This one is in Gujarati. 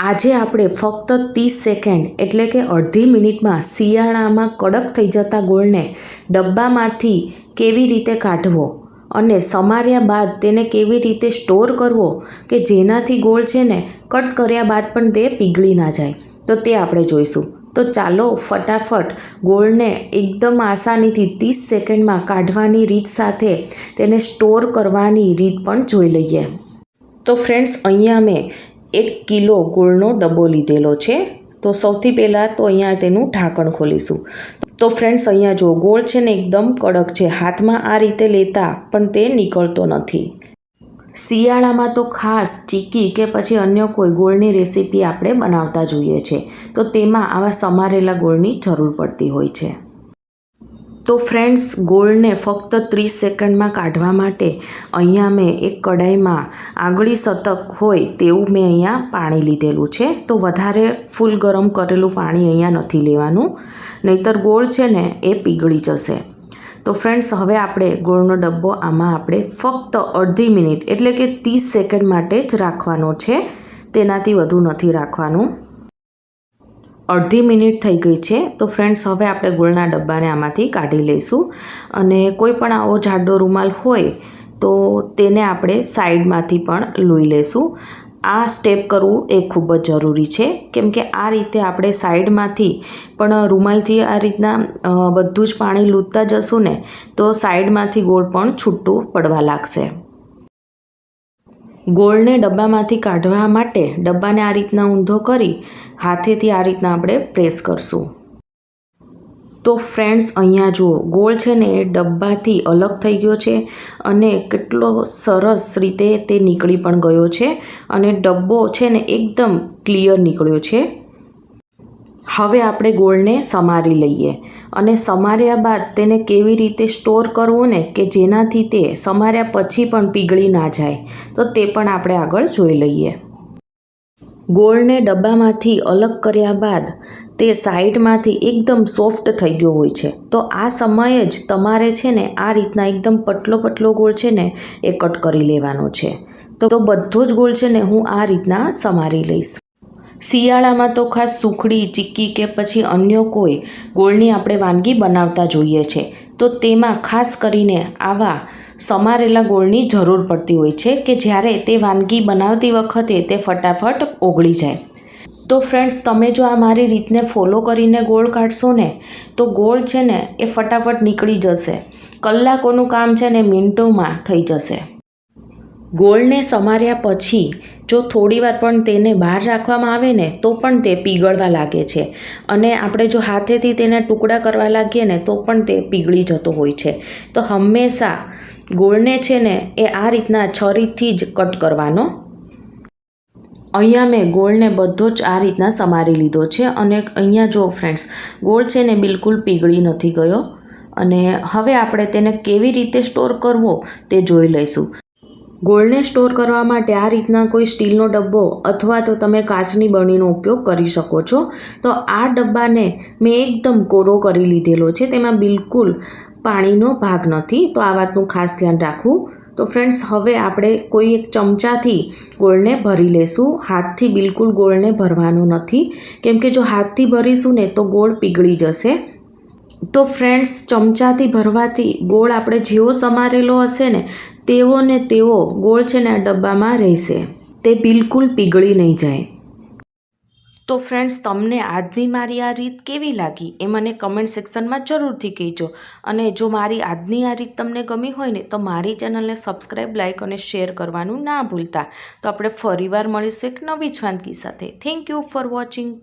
આજે આપણે ફક્ત ત્રીસ સેકન્ડ, એટલે કે અડધી મિનિટમાં શિયાળામાં કડક થઈ જતા ગોળને ડબ્બામાંથી કેવી રીતે કાઢવો અને સમાર્યા બાદ તેને કેવી રીતે સ્ટોર કરવો કે જેનાથી ગોળ છે ને કટ કર્યા બાદ પણ તે પીગળી ના જાય. તો તે આપણે જોઈશું. તો ચાલો ફટાફટ ગોળને એકદમ આસાનીથી ત્રીસ સેકન્ડમાં કાઢવાની રીત સાથે તેને સ્ટોર કરવાની રીત પણ જોઈ લઈએ. તો ફ્રેન્ડ્સ, અહીંયા મેં એક કિલો ગોળનો ડબ્બો લીધેલો છે. તો સૌથી પહેલાં તો અહીંયા તેનું ઢાંકણ ખોલીશું. તો ફ્રેન્ડ્સ, અહીંયા જો ગોળ છે ને એકદમ કડક છે, હાથમાં આ રીતે લેતા પણ તે નીકળતો નથી. શિયાળામાં તો ખાસ ચીકી કે પછી અન્ય કોઈ ગોળની રેસીપી આપણે બનાવતા જોઈએ છે. તો તેમાં આવા સમારેલા ગોળની જરૂર પડતી હોય છે. તો ફ્રેન્ડ્સ ગોળને ફક્ત ત્રીસ સેકન્ડમાં કાઢવા માટે અહીંયા મેં એક કડાઈમાં આંગળી સતક હોય તેવું મેં અહીંયા પાણી લીધેલું છે. તો વધારે ફૂલ ગરમ કરેલું પાણી અહીંયા નથી લેવાનું. નહીતર ગોળ છે ને એ પીગળી જશે. તો ફ્રેન્ડ્સ હવે આપણે ગોળનો ડબ્બો આમાં આપણે ફક્ત અડધી મિનિટ એટલે કે ત્રીસ સેકન્ડ માટે જ રાખવાનો છે. તેનાથી વધુ નથી રાખવાનું. અડધી મિનિટ થઈ ગઈ છે, તો ફ્રેન્ડ્સ હવે આપણે ગોળના ડબ્બાને આમાંથી કાઢી લઈશું. અને કોઈ પણ આવો જાડો રૂમાલ હોય, તો તેને આપણે સાઈડમાંથી પણ લોહી લઈશું. આ સ્ટેપ કરવું એ ખૂબ જ જરૂરી છે, કેમ કે આ રીતે આપણે સાઈડમાંથી પણ રૂમાલથી આ રીતના બધું જ પાણી લૂંટતા જશું ને, તો સાઈડમાંથી ગોળ પણ છૂટું પડવા લાગશે. ગોળને ડબ્બામાંથી કાઢવા માટે ડબ્બાને આ રીતના ઊંધો કરી હાથેથી આ રીતના આપણે પ્રેસ કરશું. તો ફ્રેન્ડ્સ, અહીંયા જુઓ, ગોળ છે ને એ ડબ્બાથી અલગ થઈ ગયો છે અને કેટલો સરસ રીતે તે નીકળી પણ ગયો છે અને ડબ્બો છે ને એકદમ ક્લિયર નીકળ્યો છે. હવે આપણે ગોળને સમારી લઈએ અને સમાર્યા બાદ તેને કેવી રીતે સ્ટોર કરવું ને કે જેનાથી તે સમાર્યા પછી પણ પીગળી ના જાય, તો તે પણ આપણે આગળ જોઈ લઈએ. ગોળને ડબ્બામાંથી અલગ કર્યા બાદ તે સાઈડમાંથી એકદમ સોફ્ટ થઈ ગયો હોય છે, તો આ સમયે જ તમારે છે ને આ રીતના એકદમ પતલો પટલો ગોળ છે ને એ કટ કરી લેવાનો છે. તો બધો જ ગોળ છે ને હું આ રીતના સમારી લઈશ. શિયાળામાં તો ખાસ સુખડી, ચીક્કી કે પછી અન્ય કોઈ ગોળની આપણે વાનગી બનાવતા જોઈએ છે. તો તેમાં ખાસ કરીને આવા સમારેલા ગોળની જરૂર પડતી હોય છે કે જ્યારે તે વાનગી બનાવતી વખતે તે ફટાફટ ઓગળી જાય. તો ફ્રેન્ડ્સ, તમે જો આ મારી રીતને ફોલો કરીને ગોળ કાઢશો ને, તો ગોળ છે ને એ ફટાફટ નીકળી જશે. કલાકોનું કામ છે ને મિનિટોમાં થઈ જશે. ગોળને સમાર્યા પછી જો થોડીવાર પણ તેને બહાર રાખવામાં આવે ને, તો પણ તે પીગળવા લાગે છે. અને આપણે જો હાથેથી તેના ટુકડા કરવા લાગીએ ને, તો પણ તે પીગળી જતો હોય છે. તો હંમેશા ગોળને છે ને, એ આ રીતના છરીથી જ કટ કરવાનો. અહીંયા મેં ગોળને બધો જ આ રીતના સમારી લીધો છે. અને અહીંયા જો ફ્રેન્ડ્સ, ગોળ છે ને બિલકુલ પીગળી નથી ગયો. અને હવે આપણે તેને કેવી રીતે સ્ટોર કરવો તે જોઈ લઈશું. ગોળને સ્ટોર કરવા માટે આ રીતના કોઈ સ્ટીલનો ડબ્બો અથવા તો તમે કાચની બરણીનો ઉપયોગ કરી શકો છો. તો આ ડબ્બાને મેં એકદમ કોરો કરી લીધેલો છે. તેમાં બિલકુલ પાણીનો ભાગ નથી. તો આ વાતનું ખાસ ધ્યાન રાખવું. તો ફ્રેન્ડ્સ, હવે આપણે કોઈ એક ચમચાથી ગોળને ભરી લેશું. હાથથી બિલકુલ ગોળને ભરવાનું નથી. કેમ કે જો હાથથી ભરીશું ને તો ગોળ પીગળી જશે. તો ફ્રેન્ડ્સ, ચમચાથી ભરવાથી ગોળ આપણે જેવો સમારેલો હશે ને તેવો ને તેવો ગોળ છે ને આ ડબ્બામાં રહેશે. તે બિલકુલ પીગળી નહીં જાય. તો ફ્રેન્ડ્સ તમને આજની મારી આ રીત કેવી લાગી એ મને કમેન્ટ સેક્શનમાં જરૂરથી કહેજો. અને જો મારી આજની આ રીત તમને ગમી હોય ને તો મારી ચેનલને સબસ્ક્રાઈબ લાઇક અને શેર કરવાનું ના ભૂલતા. તો આપણે ફરીવાર મળીશું એક નવી જ વાનગી સાથે. Thank you for watching